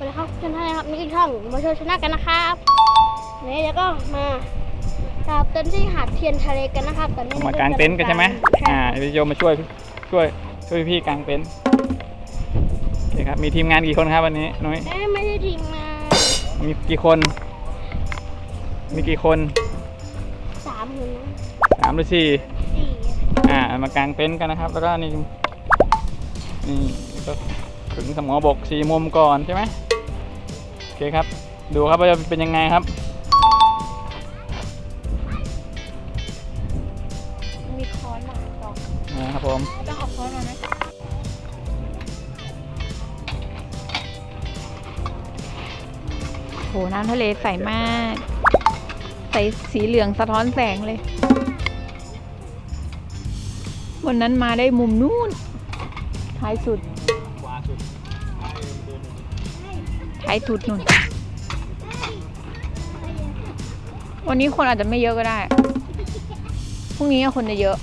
สวัสดีครับทุกท่านนะครับนี่คือช่องมาโชว์ชนะกันนะครับวันนี้เดี๋ยวก็มาดาวเต็นท์ที่หาดเทียนทะเลกันนะครับตอนนี้มากางเต็นท์กันใช่ไหมใช่อ่าเดี๋ยวพี่โยมาช่วยช่วยช่วยพี่กางเต็นท์โอเคครับมีทีมงานกี่คนครับวันนี้นุ้ยเอ๊ะไม่ใช่ทีมงานมีกี่คน มีกี่คนสามหรือสามหรือสี่สี่อ่ามากางเต็นท์กันนะครับ แล้วก็นี่นี่ก็ถึงสมอบกสี่มุมก่อนใช่ไหมโอ เคครับ ดูครับว่าจะเป็นยังไงครับ มีค้อนมาลองนะครับผม ต้องเอาค้อนมาไหมโหน้ำทะเลใสมาก ใสสีเหลืองสะท้อนแสงเลยวันนั้นมาได้มุมนู่นท้ายสุด ท้ายสุดนู่น วันนี้คนอาจจะไม่เยอะก็ได้ พรุ่งนี้คนจะเยอะ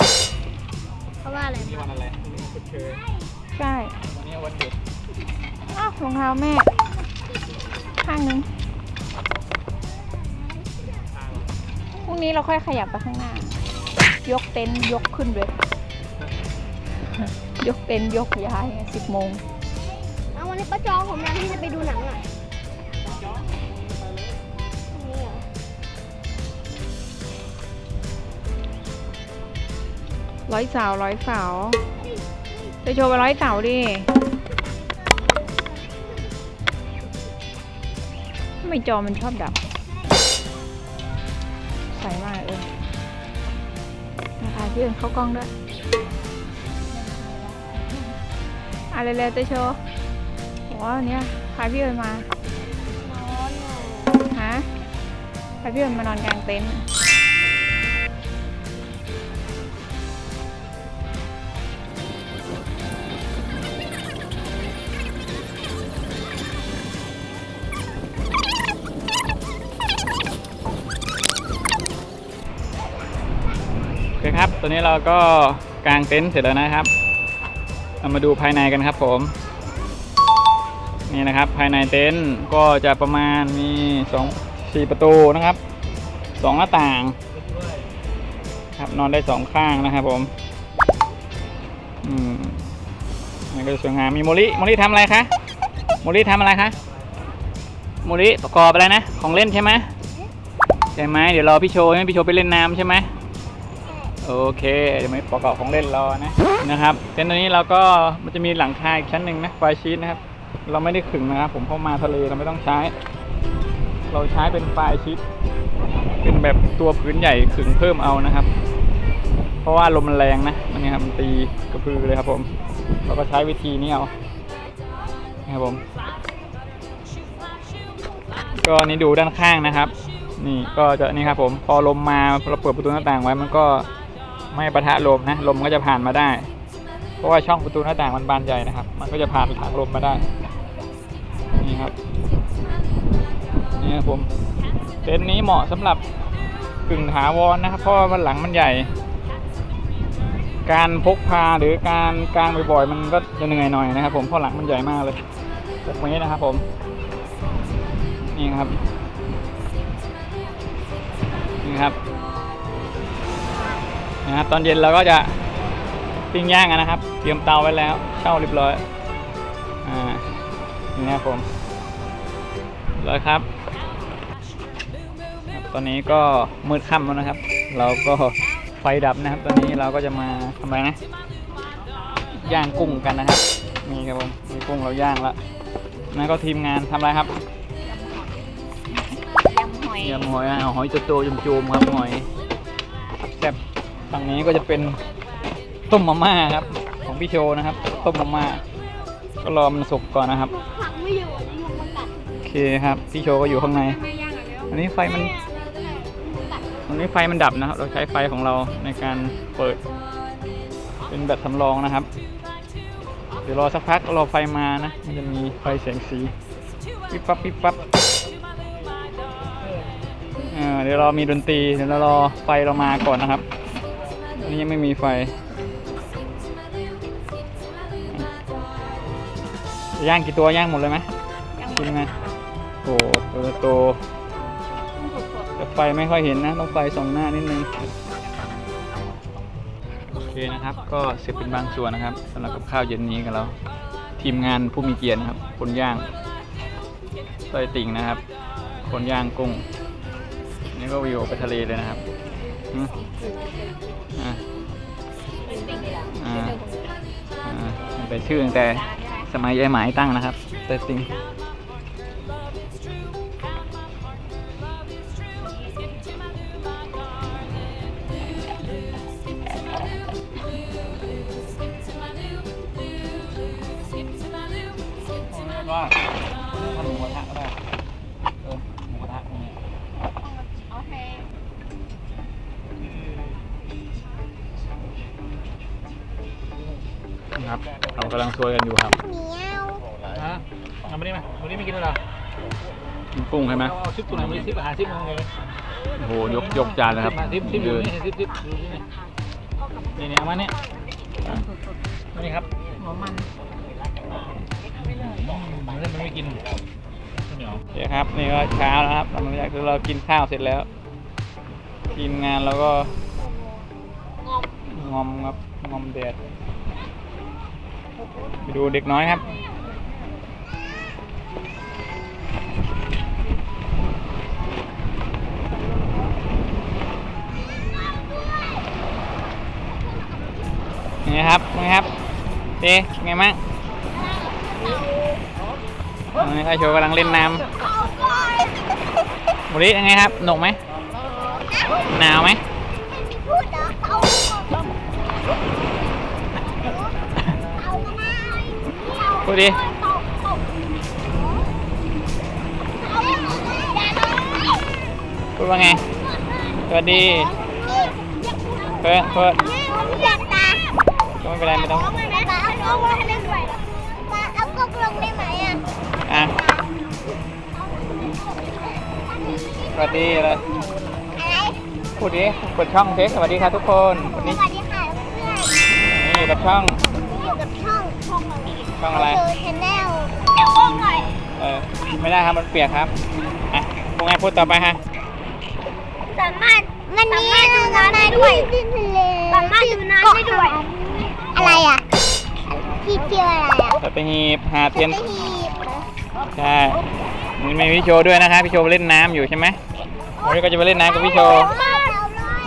เพราะว่าอะไร นี่วันอะไรวันนี้วันเชยใช่วันนี้วันหยุดอ้าวรองเท้าแม่ ข้างนึง พรุ่งนี้เราค่อยขยับไปข้างหน้า ยกเต็นท์ยกขึ้นเลย ยกเต็นท์ยกย้ายสิบโมง เอาวันนี้ป้าจองผมยังที่จะไปดูหนังอะนี่เหรอร้อยเสาร้อยเสาไปโชว์ไปร้อยเสาดิทำไมจอมันชอบดับ ใส่มากเลยนะคะพี่เอิญเข้ากล้องด้วยอะไรเร็วๆจะโชว์ บอกว่าวันเนี้ยพาพี่เอิญมา นอนอะฮะพาพี่เอิญมานอนกลางเต็นท์โอเคครับ ตอนนี้เราก็กางเต็นท์เสร็จแล้วนะครับ เรามาดูภายในกันครับผม นี่นะครับภายในเต็นท์ก็จะประมาณมีสองสี่ประตูนะครับสองหน้าต่างครับนอนได้สองข้างนะครับผมอืมนี่ก็สวยงามมีโมลิโมลิทำอะไรคะโมลิทำอะไรคะโมลิประกอบอะไรนะ ของเล่นใช่ไหมใช่ไหมเดี๋ยวรอพี่โชว์ให้พี่โชว์ไปเล่นน้ำใช่ไหมโอเคเดี๋ยวไม่ประกอบของเล่นรอนะนะครับเต็นท์ตัวนี้เราก็มันจะมีหลังคาอีกชั้นหนึ่งนะไฟชีตนะครับ เราไม่ได้ขึงนะครับผมเข้ามาทะเลเราไม่ต้องใช้ เราใช้เป็นไฟชีตเป็นแบบตัวพื้นใหญ่ขึงเพิ่มเอานะครับ เพราะว่าลมมันแรงนะมันนี่ครับมันตีกระพือเลยครับ ผม เราก็ใช้วิธีนี้เอานะครับผม ก็นี่ดูด้านข้างนะครับ นี่ก็จะนี่ครับผมพอลมมาเราเปิดประตูหน้าต่างไว้มันก็ไม่ปะทะลมนะลมก็จะผ่านมาได้ เพราะว่าช่องประตูหน้าต่างมันบานใหญ่นะครับ มันก็จะผ่านทางลมมาได้ นี่ครับนี่ครับผมเต็นท์นี้เหมาะสำหรับกึ่งถาวรนะครับเพราะว่ามันหลังมันใหญ่ การพกพาหรือการกางบ่อยๆ มันก็จะเหนื่อยหน่อยนะครับ ผมเพราะหลังมันใหญ่มากเลย6เมตรนะครับ ผมนี่ครับนี่ครับนะครับตอนเย็นเราก็จะปิ้งย่างกันนะครับ เตรียมเตาไว้แล้ว เช่าเรียบร้อยอ่านี่นะครับผม เลยครับครับ ตอนนี้ก็มืดค่ำแล้วนะครับ เราก็ไฟดับนะครับ ตอนนี้เราก็จะมาทำอะไรนะ ย่างกุ้งกันนะครับ นี่ครับผมมีกุ้งเราย่างแล้วนั่นก็ทีมงานทำอะไรครับยำหอยยำหอยอะเอาหอยโตๆจุ่มๆครับหอยแซ่บฝั่งนี้ก็จะเป็นต้มมาม่าครับ ของพี่โชว์นะครับ ต้มมาม่าก็รอมันสุกก่อนนะครับขังไม่อยู่ยุงมันกัดโอ เคครับ พี่โชว์ก็อยู่ข้างใน อันนี้ไฟมันอันนี้ไฟมันดับนะครับ เราใช้ไฟของเราในการเปิด เป็นแบตสำรองนะครับ เดี๋ยวรอสักพักรอไฟมานะ มันจะมีไฟแสงสีปิ๊บปั๊บปิ๊บปั๊บเดี๋ยวเรามีดนตรี เดี๋ยวเรารอไฟเรามาก่อนนะครับอันนี้ยังไม่มีไฟย่างกี่ตัวย่างหมดเลยไหมยังชิมไง โอ้โหตัวโตแต่ไฟไม่ค่อยเห็นนะ ต้องไฟส่องหน้านิดนึง โอเคนะครับ ก็เสร็จเป็นบางส่วนนะครับสำหรับกับข้าวเย็นนี้กันแล้วทีมงานผู้มีเกียรตินะครับ คนย่างต้อยติ่งนะครับ คนย่างกุ้ง นี่ก็วิวไปทะเลเลยนะครับอืมอะอ่าอ่าเป็นชื่อตั้งแต่สมัยยายหมายตั้งนะครับต้อยติ่ง ว่าทำหมูกระทะก็ได้เออหมูกระทะนี่โอเคนะครับเรากำลังซวยกันอยู่ครับเหนียวฮะเอามานี่มาวันนี้ไม่กินแล้วเหรอกินกุ้งใช่ไหมเอาซิปตัวไหนมาดิซิปหาซิปมาเลยโอ้โหยกยกจานเลยครับมาซิปซิปอยู่ยืนนี่ซิปซิปดูนี่นี่นี่เอามาเนี่ยมานี่ครับหัวมัน มันมันไม่กินเหนียวคครับนี่ก็เช้าแล้วครับหลังจากที่เรากินข้าวเสร็จแล้วทีมงานเราก็งอมครับงอมแดดไปดูเด็กน้อยครับไงครับไงครับเจ๊ไงมั่ง ไอโชว์กำลังเล่นน้ำบุรียังไงครับ หนุกไหมหนาวไหมพูดเหรอเอาเอามาพูดดิพูดว่าไง สวัสดีเพื่อนเพื่อนอยากตาก็ไม่เป็นไรไม่ต้องร้องไหมตาร้องมาให้เล่นด้วยตาเอากล้องลงได้ไหม อะอะสวัสดีเลยอะไรพูดดิเปิดช่องเทสสวัสดีครับทุกคนวันสนี้วัสดีค่ะเพื่อนนี่อยู่กับช่องอยู่กับช่องช่องของช่องอะไรเจอชแนลเดี๋ยวกล้องหน่อยเออไม่ได้ครับมันเปียกครับอะพวกไงพูดต่อไปฮะสามารถวันนี้ดูน้ำได้ด้วยสามารถดูน้ำได้ด้วยอะไรอะพี่เจออะไรอะสัตหีบหาดเทียนไม่หีบ ใช่มีมีพี่โชว์ด้วยนะครับพี่โชว์เล่นน้ำอยู่ใช่ไหมวันนี้ก็จะไปเล่นน้ำกับพี่โชว์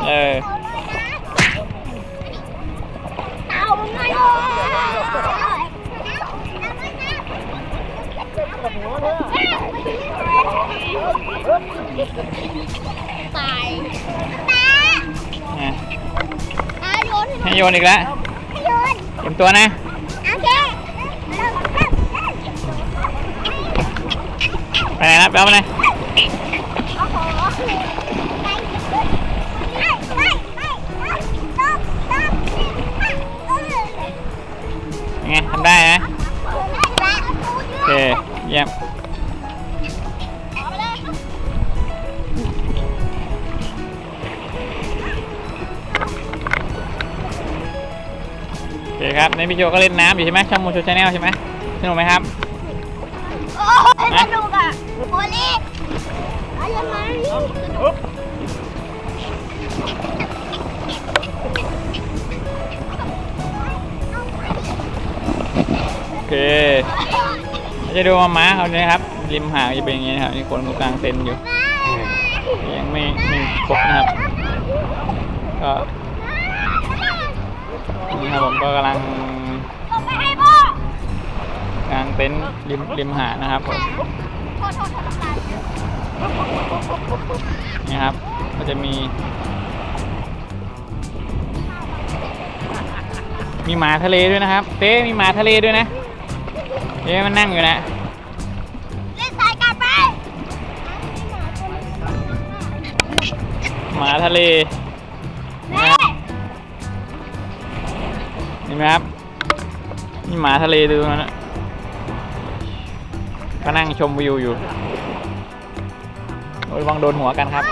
เออตายตาอะอาโยนให้โยนอีกแล้วโยน เตรียมตัวนะ ไปไหนนะไปเอามาเลยโอ้โหไปไปไปไปตบตบเออยังไงทำได้นะได้ละโอเคเยี่ยมเอาไปเลยโอเคครับในพี่โชว์ก็เล่นน้ำอยู่ใช่ไหมช่องมูชูชาแนลใช่ไหมสนุกไหมครับ โอ้ยสนุกอะ โอเล่อะไรมานี่โอเคจะดูมาม้าเขาเนี่ยครับ ริมหาดจะเป็นอย่างนี้นะครับนี่คนกลางเต็นท์อยู่ ยังไม่ไม่ครบนะครับ ก็นี่ครับผมก็กำลังส่งไปให้พ่อกางเต็นท์ริมริมหาดนะครับผม โทษโทษโทษน้ำตาลนี่ครับ ก็จะมี มีหมาทะเลด้วยนะครับ เต้มีหมาทะเลด้วยนะเต้มันนั่งอยู่นะ เล่นสายกันไปหมาทะเลแม่เห็นไหมครับ นี่หมาทะเลดูนะ ก็นั่งชมวิวอยู่ระวังโดนหัวกันครับ